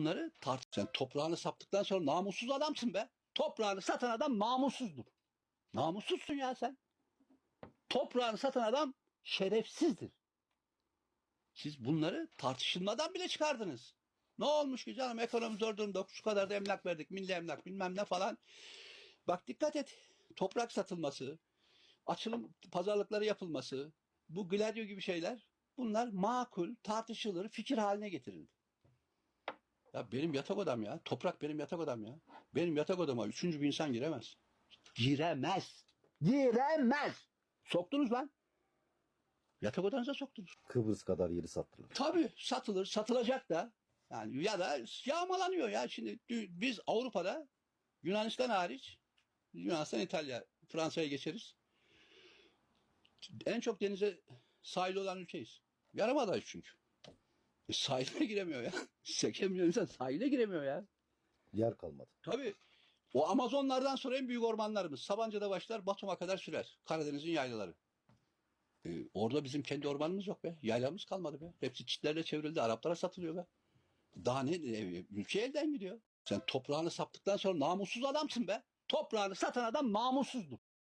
bunları tart. Sen toprağını saptıktan sonra namussuz adamsın be. Toprağını satan adam namussuzdur. Namussuzsun ya sen. Toprağını satan adam şerefsizdir. Siz bunları tartışılmadan bile çıkardınız. Ne olmuş ki canım ekonomi zor durumda şu kadar da emlak verdik milli emlak bilmem ne falan. Bak dikkat et toprak satılması, açılım pazarlıkları yapılması, bu Gladio gibi şeyler bunlar makul, tartışılır, fikir haline getirildi. Ya benim yatak odam ya. Toprak benim yatak odam ya. Benim yatak odama üçüncü bir insan giremez. Giremez. Giremez. Soktunuz lan. Yatak odanıza soktunuz. Kıbrıs kadar yeri sattılar. Tabii satılır, satılacak da. Yani ya da yağmalanıyor ya. Şimdi biz Avrupa'da Yunanistan hariç Yunanistan, İtalya, Fransa'ya geçeriz. En çok denize sahili olan ülkeyiz. Yarımadayız çünkü. E, sahile giremiyor ya. 80 milyon insan sahile giremiyor ya. Yer kalmadı. Tabii. O Amazonlardan sonra en büyük ormanlarımız. Sabancı'da başlar, Batum'a kadar sürer. Karadeniz'in yaylaları. Ee, orada bizim kendi ormanımız yok be. Yaylamız kalmadı be. Hepsi çitlerle çevrildi. Araplara satılıyor be. Daha ne? e, Ülke elden gidiyor. Sen toprağını saptıktan sonra namussuz adamsın be. Toprağını satan adam namussuzdur.